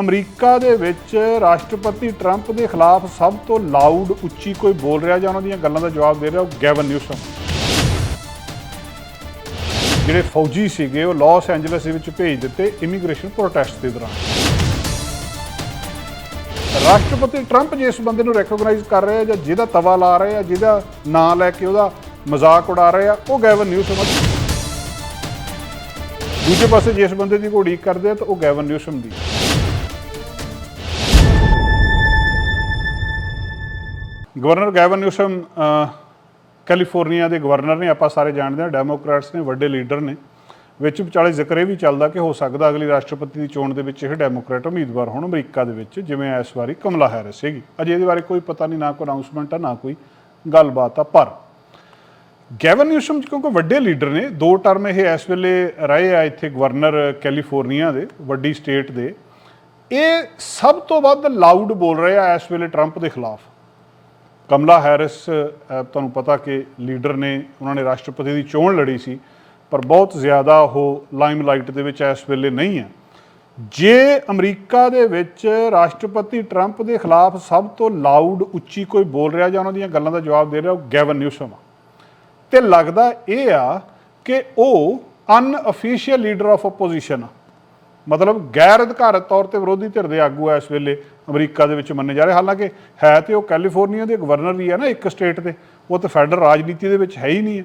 America ਦੇ ਵਿੱਚ ਰਾਸ਼ਟਰਪਤੀ ਟਰੰਪ ਦੇ ਖਿਲਾਫ ਸਭ ਤੋਂ ਲਾਊਡ, ਉੱਚੀ ਕੋਈ ਬੋਲ ਰਿਹਾ ਜਾਂ ਉਹਨਾਂ ਦੀਆਂ ਗੱਲਾਂ ਦਾ ਜਵਾਬ ਦੇ ਰਿਹਾ ਉਹ ਗੈਵਨ ਨਿਊਸਮ ਜਿਹੜੇ ਫੌਜੀ ਸੀਗੇ, ਉਹ ਲਾਸ ਐਂਜਲਸ ਦੇ ਵਿੱਚ ਭੇਜ ਦਿੱਤੇ ਇਮੀਗ੍ਰੇਸ਼ਨ ਪ੍ਰੋਟੈਸਟ ਦੇ ਦੌਰਾਨ। ਰਾਸ਼ਟਰਪਤੀ ਟਰੰਪ ਜਿਸ ਬੰਦੇ ਨੂੰ ਰੈਕੋਗਨਾਈਜ਼ ਕਰ ਰਿਹਾ ਜਾਂ ਜਿਹਦਾ ਤਵਾ ਲਾ ਰਹੇ ਆ, ਜਿਹਦਾ ਨਾਂ ਲੈ ਕੇ ਉਹਦਾ ਮਜ਼ਾਕ ਉਡਾ ਰਹੇ ਆ, ਉਹ ਗੈਵਨ ਨਿਊਸਮ ਦੂਜੇ ਪਾਸੇ ਜਿਸ ਬੰਦੇ ਦੀ ਘੋੜੀ ਕਰਦੇ ਆ ਤਾਂ ਉਹ ਗੈਵਨ ਨਿਊਸਮ ਦੀ। ਗਵਰਨਰ ਗੈਵਨ ਨਿਊਸਮ ਕੈਲੀਫੋਰਨੀਆ ਦੇ ਗਵਰਨਰ ਨੇ, ਆਪਾਂ ਸਾਰੇ ਜਾਣਦੇ ਹਾਂ, ਡੈਮੋਕ੍ਰੈਟਸ ਨੇ, ਵੱਡੇ ਲੀਡਰ ਨੇ, ਵਿੱਚ ਵਿਚਾਲੇ ਜ਼ਿਕਰ ਇਹ ਵੀ ਚੱਲਦਾ ਕਿ ਹੋ ਸਕਦਾ ਅਗਲੀ ਰਾਸ਼ਟਰਪਤੀ ਦੀ ਚੋਣ ਦੇ ਵਿੱਚ ਇਹ ਡੈਮੋਕ੍ਰੈਟ ਉਮੀਦਵਾਰ ਹੋਣ ਅਮਰੀਕਾ ਦੇ ਵਿੱਚ, ਜਿਵੇਂ ਇਸ ਵਾਰੀ ਕਮਲਾ ਹੈਰਿਸ ਹੈਗੀ ਅਜੇ ਇਹਦੇ ਬਾਰੇ ਕੋਈ ਪਤਾ ਨਹੀਂ, ਨਾ ਕੋਈ ਅਨਾਉਂਸਮੈਂਟ ਆ, ਨਾ ਕੋਈ ਗੱਲਬਾਤ ਆ, ਪਰ ਗੈਵਨ ਨਿਊਸਮ ਕਿਉਂਕਿ ਵੱਡੇ ਲੀਡਰ ਨੇ, ਦੋ ਟਰਮ ਇਹ ਇਸ ਵੇਲੇ ਰਹੇ ਆ ਇੱਥੇ ਗਵਰਨਰ ਕੈਲੀਫੋਰਨੀਆ ਦੇ, ਵੱਡੀ ਸਟੇਟ ਦੇ। ਇਹ ਸਭ ਤੋਂ ਵੱਧ ਲਾਊਡ ਬੋਲ ਰਹੇ ਆ ਇਸ ਵੇਲੇ ਟਰੰਪ ਦੇ ਖਿਲਾਫ। ਕਮਲਾ ਹੈਰਿਸ ਤੁਹਾਨੂੰ ਪਤਾ ਕਿ ਲੀਡਰ ਨੇ ਉਹਨਾਂ ਨੇ ਰਾਸ਼ਟਰਪਤੀ ਦੀ ਚੋਣ ਲੜੀ ਸੀ, ਪਰ ਬਹੁਤ ਜ਼ਿਆਦਾ ਉਹ ਲਾਈਮਲਾਈਟ ਦੇ ਵਿੱਚ ਇਸ ਵੇਲੇ ਨਹੀਂ ਹੈ। ਜੇ ਅਮਰੀਕਾ ਦੇ ਵਿੱਚ ਰਾਸ਼ਟਰਪਤੀ ਟਰੰਪ ਦੇ ਖਿਲਾਫ ਸਭ ਤੋਂ ਲਾਊਡ, ਉੱਚੀ ਕੋਈ ਬੋਲ ਰਿਹਾ ਜਾਂ ਉਹਨਾਂ ਦੀਆਂ ਗੱਲਾਂ ਦਾ ਜਵਾਬ ਦੇ ਰਿਹਾ ਉਹ ਗੈਵਨ ਨਿਊਸਮ ਆ। ਤੇ ਲੱਗਦਾ ਇਹ ਆ ਕਿ ਉਹ ਅਨਅਫੀਸ਼ੀਅਲ ਲੀਡਰ ਆਫ ਆਪੋਜੀਸ਼ਨ ਆ। ਮਤਲਬ ਗੈਰ ਅਧਿਕਾਰਤ ਤੌਰ ਤੇ ਵਿਰੋਧੀ ਧਿਰ ਦੇ ਆਗੂ ਆ ਇਸ ਵੇਲੇ ਅਮਰੀਕਾ ਦੇ ਵਿੱਚ ਮੰਨੇ ਜਾ ਰਹੇ। ਹਾਲਾਂਕਿ ਹੈ ਤੇ ਉਹ ਕੈਲੀਫੋਰਨੀਆ ਦੇ ਗਵਰਨਰ ਵੀ ਆ ਨਾ ਇੱਕ ਸਟੇਟ ਦੇ ਉਹ ਤਾਂ ਫੈਡਰਲ ਰਾਜਨੀਤੀ ਦੇ ਵਿੱਚ ਹੈ ਹੀ ਨਹੀਂ। ਹੈ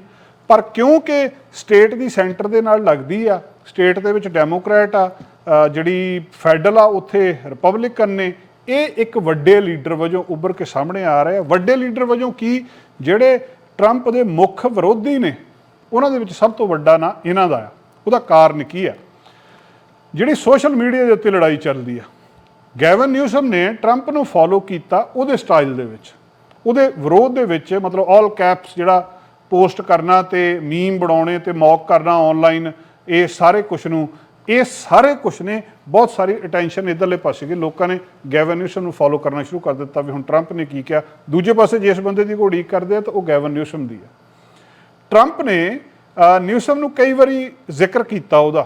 ਪਰ ਕਿਉਂਕਿ ਸਟੇਟ ਦੀ ਸੈਂਟਰ ਦੇ ਨਾਲ ਲੱਗਦੀ ਆ, ਸਟੇਟ ਦੇ ਵਿੱਚ ਡੈਮੋਕ੍ਰੈਟ ਆ ਜਿਹੜੀ ਫੈਡਰਲ ਆ, ਉੱਥੇ ਰਿਪਬਲਿਕਨ ਨੇ, ਇਹ ਇੱਕ ਵੱਡੇ ਲੀਡਰ ਵਜੋਂ ਉੱਭਰ ਕੇ ਸਾਹਮਣੇ ਆ ਰਹੇ। ਆ ਵੱਡੇ ਲੀਡਰ ਵਜੋਂ ਕੀ? ਜਿਹੜੇ ਟਰੰਪ ਦੇ ਮੁੱਖ ਵਿਰੋਧੀ ਨੇ, ਉਹਨਾਂ ਦੇ ਵਿੱਚ ਸਭ ਤੋਂ ਵੱਡਾ ਨਾਂ ਇਹਨਾਂ ਦਾ ਆ। ਉਹਦਾ ਕਾਰਨ ਕੀ ਆ? ਜਿਹੜੀ ਸੋਸ਼ਲ ਮੀਡੀਆ ਦੇ ਉੱਤੇ ਲੜਾਈ ਚੱਲਦੀ ਆ। ਗੈਵਨ ਨਿਊਸਮ ਨੇ ਟਰੰਪ ਨੂੰ ਫੋਲੋ ਕੀਤਾ ਉਹਦੇ ਸਟਾਈਲ ਦੇ ਵਿੱਚ। ਉਹਦੇ ਵਿਰੋਧ ਦੇ ਵਿੱਚ ਮਤਲਬ ਆਲ ਕੈਪਸ ਜਿਹੜਾ ਪੋਸਟ ਕਰਨਾ ਤੇ ਮੀਮ ਬਣਾਉਣੇ ਤੇ ਮੌਕ ਕਰਨਾ ਆਨਲਾਈਨ ਇਹ ਸਾਰੇ ਕੁਝ ਨੂੰ, ਇਹ ਸਾਰੇ ਕੁਝ ਨੇ ਬਹੁਤ ਸਾਰੀ ਅਟੈਂਸ਼ਨ ਇਧਰਲੇ ਪਾਸੇ ਗਈ। ਲੋਕਾਂ ਨੇ ਗੈਵਨ ਨਿਊਸਮ ਨੂੰ ਫੋਲੋ ਕਰਨਾ ਸ਼ੁਰੂ ਕਰ ਦਿੱਤਾ ਵੀ ਹੁਣ ਟਰੰਪ ਨੇ ਕੀ ਕਿਹਾ। ਦੂਜੇ ਪਾਸੇ ਜਿਸ ਬੰਦੇ ਦੀ ਘੋੜੀ ਕਰਦੇ ਆ ਤਾਂ ਉਹ ਗੈਵਨ ਨਿਊਸਮ ਦੀ ਆ। ਟਰੰਪ ਨੇ ਨਿਊਸਮ ਨੂੰ ਕਈ ਵਾਰੀ ਜ਼ਿਕਰ ਕੀਤਾ ਉਹਦਾ।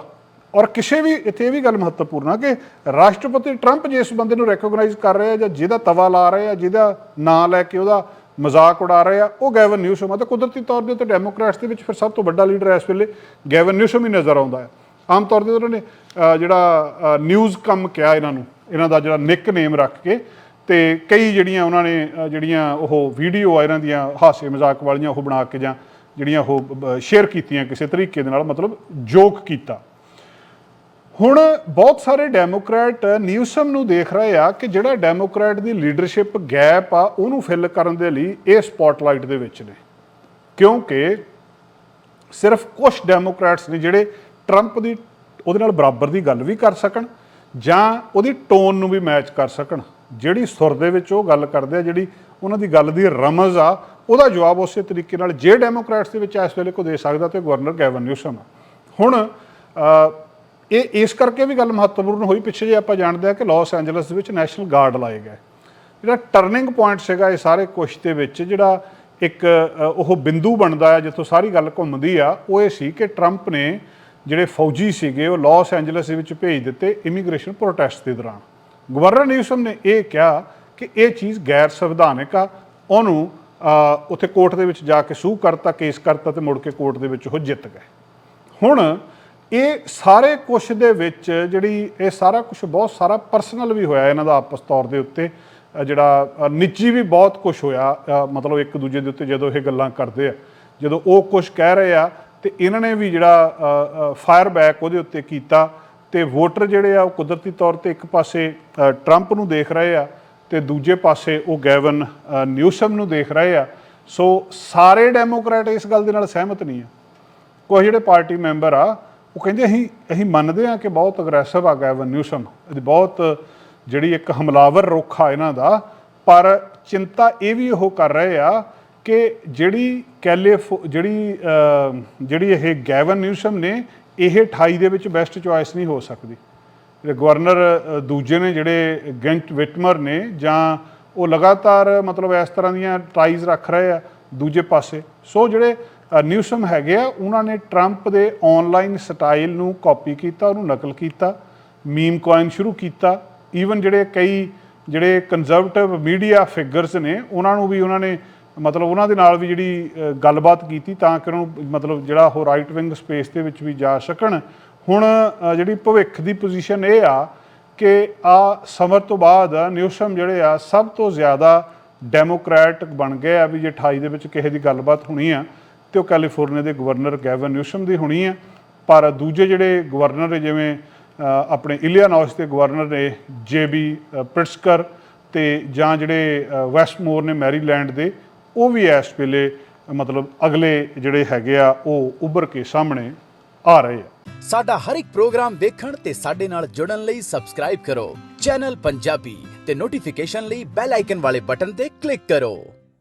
ਔਰ ਕਿਸੇ ਵੀ, ਇੱਥੇ ਇਹ ਵੀ ਗੱਲ ਮਹੱਤਵਪੂਰਨ ਆ ਕਿ ਰਾਸ਼ਟਰਪਤੀ ਟਰੰਪ ਜਿਸ ਬੰਦੇ ਨੂੰ ਰੈਕੋਗਨਾਈਜ਼ ਕਰ ਰਿਹਾ ਜਾਂ ਜਿਹਦਾ ਤਵਾ ਲਾ ਰਹੇ ਆ, ਜਿਹਦਾ ਨਾਂ ਲੈ ਕੇ ਉਹਦਾ ਮਜ਼ਾਕ ਉਡਾ ਰਹੇ ਆ, ਉਹ ਗੈਵਨ ਨਿਊਸਮ ਆ। ਤੇ ਕੁਦਰਤੀ ਤੌਰ ਦੇ ਉੱਤੇ ਡੈਮੋਕ੍ਰੈਟਸ ਦੇ ਵਿੱਚ ਫਿਰ ਸਭ ਤੋਂ ਵੱਡਾ ਲੀਡਰ ਇਸ ਵੇਲੇ ਗੈਵਨ ਨਿਊਸਮ ਹੀ ਨਜ਼ਰ ਆਉਂਦਾ ਹੈ। ਆਮ ਤੌਰ ਤੇ ਉਹਨਾਂ ਨੇ ਜਿਹੜਾ ਨਿਊਜ਼ ਕੰਮ ਕਿਹਾ ਇਹਨਾਂ ਨੂੰ, ਇਹਨਾਂ ਦਾ ਜਿਹੜਾ ਨਿਕ ਨੇਮ ਰੱਖ ਕੇ, ਤੇ ਕਈ ਜਿਹੜੀਆਂ ਉਹਨਾਂ ਨੇ ਜਿਹੜੀਆਂ ਉਹ ਵੀਡੀਓ ਆ, ਇਹਨਾਂ ਦੀਆਂ ਹਾਸੇ ਮਜ਼ਾਕ ਵਾਲੀਆਂ ਉਹ ਬਣਾ ਕੇ ਜਾਂ ਜਿਹੜੀਆਂ ਉਹ ਸ਼ੇਅਰ ਕੀਤੀਆਂ ਕਿਸੇ ਤਰੀਕੇ ਦੇ ਨਾਲ, ਮਤਲਬ ਜੋਕ ਕੀਤਾ। ਹੁਣ ਬਹੁਤ ਸਾਰੇ ਡੈਮੋਕ੍ਰੈਟ ਨਿਊਸਮ ਨੂੰ ਦੇਖ ਰਹੇ ਆ ਕਿ ਜਿਹੜਾ ਡੈਮੋਕ੍ਰੈਟ ਦੀ ਲੀਡਰਸ਼ਿਪ ਗੈਪ ਆ, ਉਹਨੂੰ ਫਿਲ ਕਰਨ ਦੇ ਲਈ ਇਹ ਸਪੌਟਲਾਈਟ ਦੇ ਵਿੱਚ ਨੇ। ਕਿਉਂਕਿ ਸਿਰਫ ਕੁਝ ਡੈਮੋਕ੍ਰੈਟਸ ਨੇ ਜਿਹੜੇ ਟਰੰਪ ਦੀ, ਉਹਦੇ ਨਾਲ ਬਰਾਬਰ ਦੀ ਗੱਲ ਵੀ ਕਰ ਸਕਣ ਜਾਂ ਉਹਦੀ ਟੋਨ ਨੂੰ ਵੀ ਮੈਚ ਕਰ ਸਕਣ। ਜਿਹੜੀ ਸੁਰ ਦੇ ਵਿੱਚ ਉਹ ਗੱਲ ਕਰਦੇ ਆ, ਜਿਹੜੀ ਉਹਨਾਂ ਦੀ ਗੱਲ ਦੀ ਰਮਜ਼ ਆ, ਉਹਦਾ ਜਵਾਬ ਉਸੇ ਤਰੀਕੇ ਨਾਲ ਜੇ ਡੈਮੋਕ੍ਰੈਟਸ ਦੇ ਵਿੱਚ ਇਸ ਵੇਲੇ ਕੋ ਦੇ ਸਕਦਾ ਤੇ ਗਵਰਨਰ ਗੈਵਨ ਨਿਊਸਮ ਆ। ਹੁਣ ਇਹ ਇਸ ਕਰਕੇ ਵੀ ਗੱਲ ਮਹੱਤਵਪੂਰਨ ਹੋਈ ਪਿੱਛੇ ਜੇ ਆਪਾਂ ਜਾਣਦੇ ਆ ਕਿ ਲਾਸ ਐਂਜਲਸ ਦੇ ਵਿੱਚ ਨੈਸ਼ਨਲ ਗਾਰਡ ਲਾਏ ਗਏ। ਜਿਹੜਾ ਟਰਨਿੰਗ ਪੁਆਇੰਟ ਸੀਗਾ ਇਹ ਸਾਰੇ ਕੁਛ ਦੇ ਵਿੱਚ, ਜਿਹੜਾ ਇੱਕ ਉਹ ਬਿੰਦੂ ਬਣਦਾ ਹੈ ਜਿੱਥੋਂ ਸਾਰੀ ਗੱਲ ਘੁੰਮਦੀ ਆ, ਉਹ ਇਹ ਸੀ ਕਿ ਟਰੰਪ ਨੇ ਜਿਹੜੇ ਫੌਜੀ ਸੀਗੇ ਉਹ ਲਾਸ ਐਂਜਲਸ ਦੇ ਵਿੱਚ ਭੇਜ ਦਿੱਤੇ ਇਮੀਗ੍ਰੇਸ਼ਨ ਪ੍ਰੋਟੈਸਟ ਦੇ ਦੌਰਾਨ। ਗਵਰਨਰ ਨਿਊਸਮ ਨੇ ਇਹ ਕਿਹਾ ਕਿ ਇਹ ਚੀਜ਼ ਗੈਰ ਸੰਵਿਧਾਨਕ ਆ, ਉਹਨੂੰ ਉੱਥੇ ਕੋਰਟ ਦੇ ਵਿੱਚ ਜਾ ਕੇ ਸੂਹ ਕਰਤਾ, ਕੇਸ ਕਰਤਾ ਤੇ ਮੁੜ ਕੇ ਕੋਰਟ ਦੇ ਵਿੱਚ ਉਹ ਜਿੱਤ ਗਏ। ਹੁਣ ਇਹ ਸਾਰੇ ਕੁਛ ਦੇ ਵਿੱਚ ਜਿਹੜੀ ਇਹ ਸਾਰਾ ਕੁਝ ਬਹੁਤ ਸਾਰਾ ਪਰਸਨਲ ਵੀ ਹੋਇਆ ਇਹਨਾਂ ਦਾ ਆਪਸ ਤੌਰ ਦੇ ਉੱਤੇ। ਜਿਹੜਾ ਨਿੱਜੀ ਵੀ ਬਹੁਤ ਕੁਝ ਹੋਇਆ। ਮਤਲਬ ਇੱਕ ਦੂਜੇ ਦੇ ਉੱਤੇ ਜਦੋਂ ਇਹ ਗੱਲਾਂ ਕਰਦੇ ਆ, ਜਦੋਂ ਉਹ ਕੁਝ ਕਹਿ ਰਹੇ ਆ ਤੇ ਇਹਨਾਂ ਨੇ ਵੀ ਜਿਹੜਾ ਫਾਇਰ ਬੈਕ ਉਹਦੇ ਉੱਤੇ ਕੀਤਾ ਤੇ ਵੋਟਰ ਜਿਹੜੇ ਆ ਉਹ ਕੁਦਰਤੀ ਤੌਰ ਤੇ ਇੱਕ ਪਾਸੇ ਟਰੰਪ ਨੂੰ ਦੇਖ ਰਹੇ ਆ ਤੇ ਦੂਜੇ ਪਾਸੇ ਉਹ ਗੈਵਨ ਨਿਊਸਮ ਨੂੰ ਦੇਖ ਰਹੇ ਆ। ਸੋ ਸਾਰੇ ਡੈਮੋਕ੍ਰੈਟ ਇਸ ਗੱਲ ਦੇ ਨਾਲ ਸਹਿਮਤ ਨਹੀਂ ਆ। ਕੁਝ ਜਿਹੜੇ ਪਾਰਟੀ ਮੈਂਬਰ ਆ ਉਹ ਕਹਿੰਦੇ ਅਸੀਂ ਅਸੀਂ ਮੰਨਦੇ ਹਾਂ ਕਿ ਬਹੁਤ ਅਗਰੈਸਿਵ ਆ ਗੈਵਨ ਨਿਊਸਮ ਬਹੁਤ, ਜਿਹੜੀ ਇੱਕ ਹਮਲਾਵਰ ਰੁੱਖ ਆ ਇਹਨਾਂ ਦਾ, ਪਰ ਚਿੰਤਾ ਇਹ ਵੀ ਉਹ ਕਰ ਰਹੇ ਆ ਕਿ ਜਿਹੜੀ ਕੈਲੀਫੋ, ਜਿਹੜੀ ਜਿਹੜੀ ਇਹ ਗੈਵਨ ਨਿਊਸਮ ਨੇ, ਇਹ 28 ਦੇ ਵਿੱਚ ਬੈਸਟ ਚੁਆਇਸ ਨਹੀਂ ਹੋ ਸਕਦੀ। ਜਿਹੜੇ ਗਵਰਨਰ ਦੂਜੇ ਨੇ ਜਿਹੜੇ ਗੈਂਟ ਵਿਟਮਰ ਨੇ, ਜਾਂ ਉਹ ਲਗਾਤਾਰ ਮਤਲਬ ਇਸ ਤਰ੍ਹਾਂ ਦੀਆਂ ਟਰਾਈਜ਼ ਰੱਖ ਰਹੇ ਆ ਦੂਜੇ ਪਾਸੇ। ਸੋ ਜਿਹੜੇ ਨਿਊਸਮ ਹੈਗੇ ਆ। ਉਹਨਾਂ ਨੇ ਟਰੰਪ ਦੇ ਆਨਲਾਈਨ ਸਟਾਈਲ ਨੂੰ ਕਾਪੀ ਕੀਤਾ, ਉਹਨੂੰ ਨਕਲ ਕੀਤਾ ਮੀਮ ਕੋਇਨ ਸ਼ੁਰੂ ਕੀਤਾ। ਈਵਨ ਜਿਹੜੇ ਕਈ, ਜਿਹੜੇ ਕੰਜ਼ਰਵੇਟਿਵ ਮੀਡੀਆ ਫਿਗਰਸ ਨੇ, ਉਹਨਾਂ ਨੂੰ ਵੀ ਉਹਨਾਂ ਨੇ ਮਤਲਬ ਉਹਨਾਂ ਦੇ ਨਾਲ ਵੀ ਜਿਹੜੀ ਗੱਲਬਾਤ ਕੀਤੀ ਤਾਂ ਕਿ ਉਹਨਾਂ ਨੂੰ ਮਤਲਬ ਜਿਹੜਾ ਉਹ ਰਾਈਟ ਵਿੰਗ ਸਪੇਸ ਦੇ ਵਿੱਚ ਵੀ ਜਾ ਸਕਣ। ਹੁਣ ਜਿਹੜੀ ਭਵਿੱਖ ਦੀ ਪੋਜੀਸ਼ਨ ਇਹ ਆ ਕਿ ਆ ਸਮਰ ਤੋਂ ਬਾਅਦ ਨਿਊਸਮ ਜਿਹੜੇ ਆ ਸਭ ਤੋਂ ਜ਼ਿਆਦਾ ਡੈਮੋਕ੍ਰੈਟ ਬਣ ਗਏ ਆ ਵੀ ਜੇ 28 ਦੇ ਵਿੱਚ ਕਿਸੇ ਦੀ ਗੱਲਬਾਤ ਹੋਣੀ ਆ। ਤੇ ਉਹ ਕੈਲੀਫੋਰਨੀਆ ਦੇ ਗਵਰਨਰ ਗੈਵਨ ਨਿਊਸਮ ਦੀ ਹੋਣੀ ਆ ਪਰ ਦੂਜੇ ਜਿਹੜੇ ਗਵਰਨਰ ਨੇ, ਜਿਵੇਂ ਆਪਣੇ ਇਲੀਆਨੋਇਸ ਦੇ ਗਵਰਨਰ ਨੇ ਜੇਬੀ ਪ੍ਰਿਟਸਕਰ ਤੇ ਜਾਂ ਜਿਹੜੇ ਵੈਸਟਮੋਰ ਨੇ ਮੈਰੀਲੈਂਡ ਦੇ, ਉਹ ਵੀ ਇਸ ਵੇਲੇ, ਮਤਲਬ, ਅਗਲੇ ਜਿਹੜੇ ਹੈਗੇ ਆ, ਉਹ ਉੱਭਰ ਕੇ ਸਾਹਮਣੇ ਆ ਰਹੇ ਆ। ਸਾਡਾ ਹਰ ਇੱਕ ਪ੍ਰੋਗਰਾਮ ਦੇਖਣ ਤੇ ਸਾਡੇ ਨਾਲ ਜੁੜਨ ਲਈ ਸਬਸਕ੍ਰਾਈਬ ਕਰੋ। ਚੈਨਲ ਪੰਜਾਬੀ ਤੇ ਨੋਟੀਫਿਕੇਸ਼ਨ ਲਈ ਬੈਲ ਆਈਕਨ ਵਾਲੇ ਬਟਨ ਤੇ ਕਲਿੱਕ ਕਰੋ।